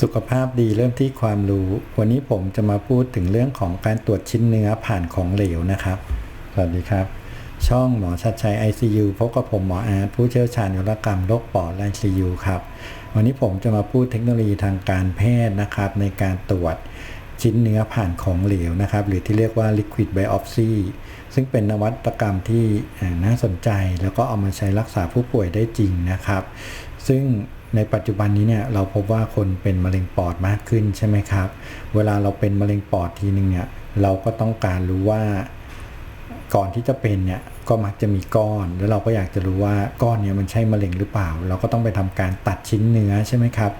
สุขภาพดีเริ่มที่ความรู้ วันนี้ผมจะมาพูดถึงเรื่องของการตรวจชิ้นเนื้อผ่านของเหลวนะครับ สวัสดีครับ ช่องหมอชัดชัย ICU พบกับผมหมออาร์ตผู้เชี่ยวชาญยุรกรรมโรคปอดและ ICU ครับ วันนี้ผมจะมาพูดเทคโนโลยีทางการแพทย์นะครับ ในการตรวจชิ้นเนื้อผ่านของเหลวนะครับ หรือที่เรียกว่า liquid biopsy ซึ่งเป็นนวัตกรรมที่น่าสนใจ แล้วก็เอามาใช้รักษาผู้ป่วยได้จริงนะครับ ซึ่ง ในปัจจุบันนี้เนี่ยเราพบว่าคนเป็นมะเร็งปอดมากขึ้นใช่ไหมครับ เวลาเราเป็นมะเร็งปอดทีนึงเนี่ยเราก็ต้องการรู้ว่าก่อนที่จะเป็นเนี่ยก็มักจะมีก้อน แล้วเราก็อยากจะรู้ว่าก้อนเนี้ยมันใช่มะเร็งหรือเปล่า เราก็ต้องไปทำการตัดชิ้นเนื้อใช่ไหมครับ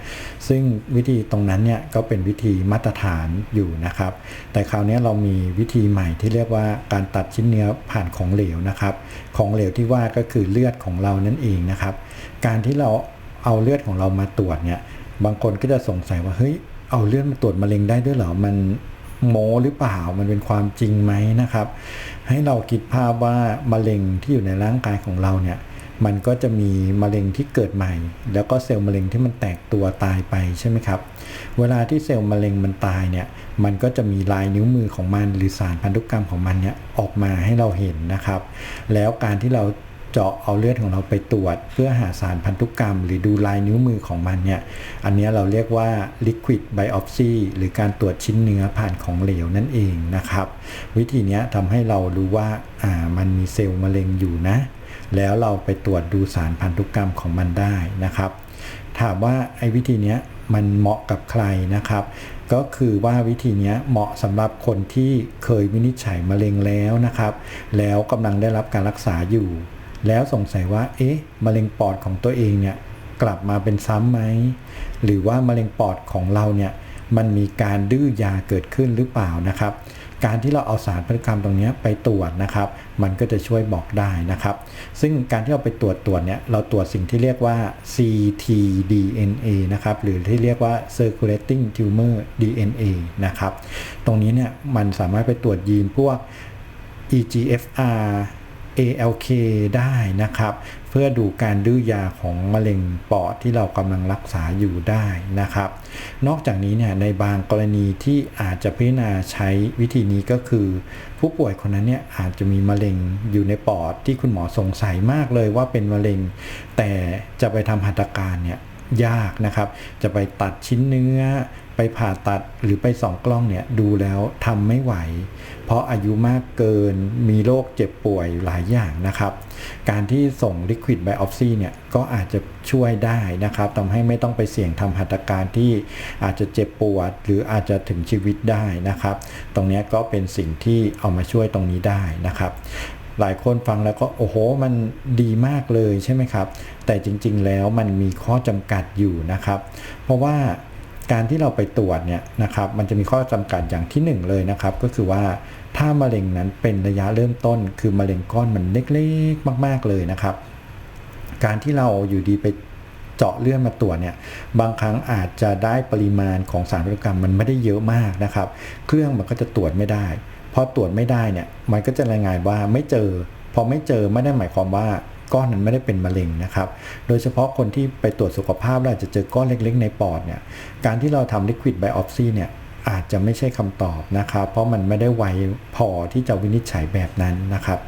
ซึ่งวิธีตรงนั้นเนี่ยก็เป็นวิธีมาตรฐานอยู่นะครับ แต่คราวนี้เรามีวิธีใหม่ที่เรียกว่าการตัดชิ้นเนื้อผ่านของเหลวนะครับ ของเหลวที่ว่าก็คือเลือดของเรานั่นเองนะครับ การที่เรา เอาเลือดของเรามาตรวจเนี่ยบางคนก็จะสงสัยว่าเฮ้ยเอาเลือดมาตรวจมะเร็งได้ด้วยเหรอมันโมหรือเปล่ามันเป็นความจริงไหมนะครับ ให้เราคิดภาพว่ามะเร็งที่อยู่ในร่างกายของเราเนี่ยมันก็จะมีมะเร็งที่เกิดใหม่ แล้วก็เซลล์มะเร็งที่มันแตกตัวตายไปใช่ไหมครับ เวลาที่เซลล์มะเร็งมันตายเนี่ย มันก็จะมีลายนิ้วมือของมัน หรือสารพันธุกรรมของมันเนี่ยออกมาให้เราเห็นนะครับ แล้วการที่เรา เจาะเอาเลือดของเราไปตรวจ เพื่อหาสารพันธุกรรม หรือดูลายนิ้วมือของมันเนี่ยอันนี้เราเรียกว่า liquid biopsy หรือการตรวจชิ้นเนื้อผ่านของเหลวนั่นเองนะครับ วิธีนี้ทำให้เรารู้ว่าอ่ามันมีเซลล์มะเร็งอยู่นะ แล้วเราไปตรวจดูสารพันธุกรรมของมันได้นะครับ ถามว่าไอ้วิธีนี้มันเหมาะกับใครนะครับ ก็คือว่าวิธีนี้เหมาะสำหรับคนที่เคยวินิจฉัยมะเร็งแล้วนะครับ แล้วกำลังได้รับการรักษาอยู่ แล้วสงสัยว่า เอ๊ะมะเร็งปอดของตัวเองเนี่ยกลับมาเป็นซ้ำไหม หรือว่ามะเร็งปอดของเราเนี่ยมันมีการดื้อยาเกิดขึ้นหรือเปล่านะครับ การที่เราเอาสารพันธุกรรมตรงนี้ไปตรวจนะครับ มันก็จะช่วยบอกได้นะครับ ซึ่งการที่เราไปตรวจตรวจเนี่ยเราตรวจสิ่งที่เรียกว่า ctDNA นะครับ หรือที่เรียกว่า circulating tumor DNA นะครับ ตรงนี้เนี่ยมันสามารถไปตรวจยีนพวก EGFR ALK ได้นะครับ เพื่อดูการดื้อยาของมะเร็งปอดที่เรากำลังรักษาอยู่ได้นะครับ นอกจากนี้เนี่ยในบางกรณีที่อาจจะพิจารณาใช้วิธีนี้ก็คือ ผู้ป่วยคนนั้นเนี่ยอาจจะมีมะเร็งอยู่ในปอดที่คุณหมอสงสัยมากเลยว่าเป็นมะเร็ง แต่จะไปทำหัตถการเนี่ยยากนะครับ จะไปตัดชิ้นเนื้อ ไปผ่าตัดหรือไปส่องกล้องเนี่ยดูแล้วทำไม่ไหว เพราะอายุมากเกินมีโรคเจ็บป่วยหลายอย่างนะครับ การที่ส่ง Liquid Biopsy เนี่ยก็อาจจะช่วยได้นะครับทำให้ไม่ต้องไปเสี่ยงทำหัตถการที่อาจจะเจ็บปวด หรืออาจจะถึงชีวิตได้นะครับ ตรงนี้ก็เป็นสิ่งที่เอามาช่วยตรงนี้ได้นะครับหลายคนฟังแล้วก็โอ้โห มันดีมากเลยใช่ไหมครับ แต่จริงๆแล้วมันมีข้อจำกัดอยู่นะครับ เพราะว่า การที่เราไปตรวจเนี่ยนะครับมันจะมีข้อจำกัดอย่างที่ 1 เลยนะครับ ก็คือว่าถ้ามะเร็งนั้นเป็นระยะเริ่มต้น คือมะเร็งก้อนมันเล็กๆมาก ๆเลยนะครับ การที่เราอยู่ดีไปเจาะเลือดมาตรวจเนี่ยบางครั้งอาจจะได้ปริมาณของสารพันธุกรรมมันไม่ได้เยอะมากนะครับ เครื่องมันก็จะตรวจไม่ได้พอตรวจไม่ได้เนี่ยมันก็จะรายงานว่าไม่เจอพอไม่เจอไม่ได้หมายความว่า ก้อนนั้นไม่ได้เป็นมะเร็งนะครับ โดยเฉพาะคนที่ไปตรวจสุขภาพแล้วจะเจอก้อนเล็กๆ ในปอดเนี่ย การที่เราทำ liquid biopsy เนี่ยอาจจะไม่ใช่คำตอบนะครับ เพราะมันไม่ได้ไวพอที่จะวินิจฉัยแบบนั้นนะครับ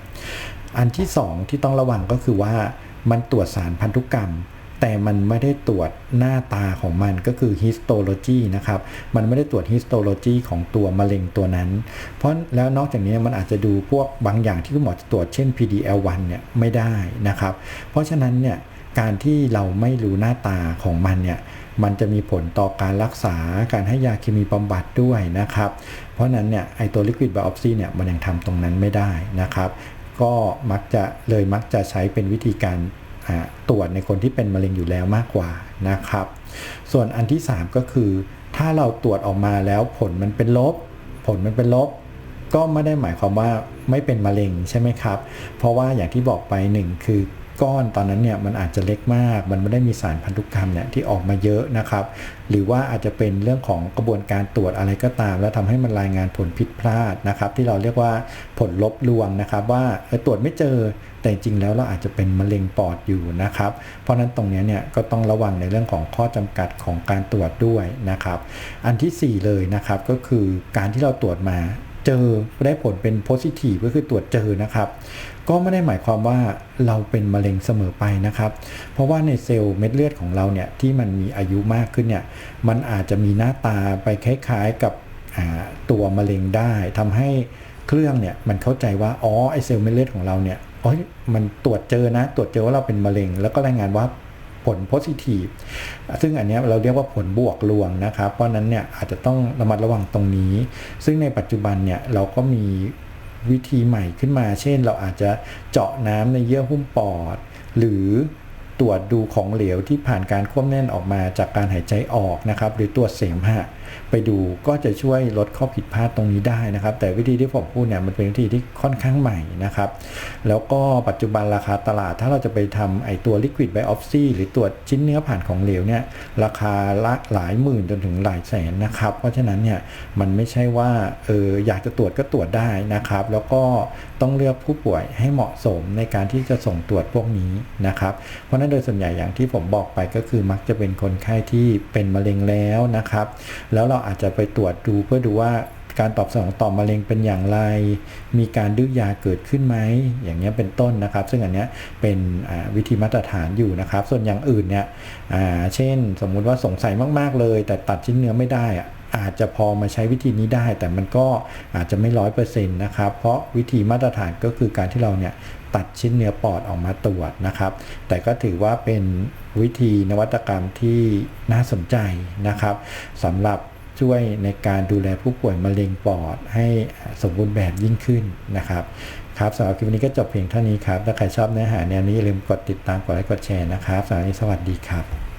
อันที่ 2 ที่ต้องระวังก็คือว่ามันตรวจสารพันธุกรรม แต่มันไม่ได้ตรวจหน้าตาของมันก็คือ histology นะครับ มันไม่ได้ตรวจ histology ของตัวมะเร็งตัวนั้น เพราะแล้วนอกจากนี้มันอาจจะดูพวกบางอย่างที่คุณหมอจะตรวจเช่น PDL1 เนี่ยไม่ได้นะครับ เพราะฉะนั้นเนี่ยการที่เราไม่รู้หน้าตาของมันเนี่ยมันจะมีผลต่อการรักษาการให้ยาเคมีบำบัดด้วยนะครับ เพราะนั้นเนี่ยไอตัว liquid biopsy เนี่ยมันยังทำตรงนั้นไม่ได้นะครับ ก็มักจะเลยมักจะใช้เป็นวิธีการ ตรวจในคนที่เป็นมะเร็งอยู่แล้วมากกว่านะครับ ส่วนอันที่ 3 ก็คือ ถ้าเราตรวจออกมาแล้วผลมันเป็นลบ ผลมันเป็นลบ ก็ไม่ได้หมายความว่าไม่เป็นมะเร็งใช่ไหมครับ เพราะว่าอย่างที่บอกไปหนึ่งคือ ก้อนตอนนั้นเนี่ยมันอาจจะเล็กมาก มันไม่ได้มีสารพันธุกรรมเนี่ยที่ออกมาเยอะนะครับ หรือว่าอาจจะเป็นเรื่องของกระบวนการตรวจอะไรก็ตาม แล้วทำให้มันรายงานผลผิดพลาดนะครับ ที่เราเรียกว่าผลลบลวงนะครับ ว่าตรวจไม่เจอแต่จริงๆแล้วเราอาจจะเป็นมะเร็งปอดอยู่นะครับ เพราะนั้นตรงนี้เนี่ยก็ต้องระวังในเรื่องของข้อจำกัดของการตรวจด้วยนะครับ อันที่ 4 เลยนะครับก็คือการที่เราตรวจมา เจอได้ผลเป็นโพซิทีฟก็คือตรวจเจอนะครับ ก็ไม่ได้หมายความว่าเราเป็นมะเร็งเสมอไปนะครับ เพราะว่าในเซลล์เม็ดเลือดของเราเนี่ยที่มันมีอายุมากขึ้นเนี่ยมันอาจจะมีหน้าตาไปคล้ายๆกับตัวมะเร็งได้ทำให้เครื่องเนี่ยมันเข้าใจว่าอ๋อไอเซลล์เม็ดเลือดของเราเนี่ยอ๋อมันตรวจเจอนะ ตรวจเจอว่าเราเป็นมะเร็ง แล้วก็รายงานว่า ผลโพซิทีฟซึ่งอันนี้เราเรียกว่าผลบวกลวงนะครับ เพราะฉะนั้นเนี่ยอาจจะต้องระมัดระวังตรงนี้ ซึ่งในปัจจุบันเนี่ยเราก็มีวิธีใหม่ขึ้นมา เช่น เราอาจจะเจาะน้ำในเยื่อหุ้มปอด หรือ ตรวจดูของเหลวที่ผ่านการควบแน่นออกมาจากการหายใจออกนะครับหรือตรวจเสมหะไปดูก็จะช่วยลดข้อผิดพลาดตรงนี้ได้นะครับ แต่วิธีที่ผมพูดเนี่ยมันเป็นวิธีที่ค่อนข้างใหม่นะครับ แล้วก็ปัจจุบันราคาตลาด ถ้าเราจะไปทำไอตัว liquid biopsy หรือตรวจชิ้นเนื้อผ่านของเหลวเนี่ยราคาละหลายหมื่นจนถึงหลายแสนนะครับ เพราะฉะนั้นเนี่ยมันไม่ใช่ว่าเอออยากจะตรวจก็ตรวจได้นะครับ แล้วก็ ต้องเลือกผู้ป่วยให้เหมาะสมในการที่จะส่งตรวจพวกนี้นะครับ เพราะนั้นโดยส่วนใหญ่อย่างที่ผมบอกไปก็คือมักจะเป็นคนไข้ที่เป็นมะเร็งแล้วนะครับ แล้วเราอาจจะไปตรวจดูเพื่อดูว่าการตอบสนองต่อมะเร็งเป็นอย่างไร มีการดื้อยาเกิดขึ้นไหม อย่างเงี้เป็นต้นนะครับ ซึ่งอันนี้เป็นวิธีมาตรฐานอยู่นะครับ ส่วนอย่างอื่นเนี่ยเช่น สมมุติว่าสงสัยมาก ๆ เลย แต่ตัดชิ้นเนื้อไม่ได้อะ อาจจะพอมาใช้วิธีนี้ได้ แต่มันก็อาจจะไม่ร้อยเปอร์เซ็นต์นะครับเพราะวิธีมาตรฐานก็คือการที่เราเนี่ยตัดชิ้นเนื้อปอดออกมาตรวจนะครับ แต่ก็ถือว่าเป็นวิธีนวัตกรรมที่น่าสนใจนะครับสำหรับช่วยในการดูแลผู้ป่วยมะเร็งปอดให้สมบูรณ์แบบยิ่งขึ้นนะครับ ครับสำหรับคลิปนี้ก็จบเพียงเท่านี้ครับ ถ้าใครชอบเนื้อหาแนวนี้อย่าลืมกดติดตามกดไลค์กดแชร์นะครับสำหรับวันนี้สวัสดีครับ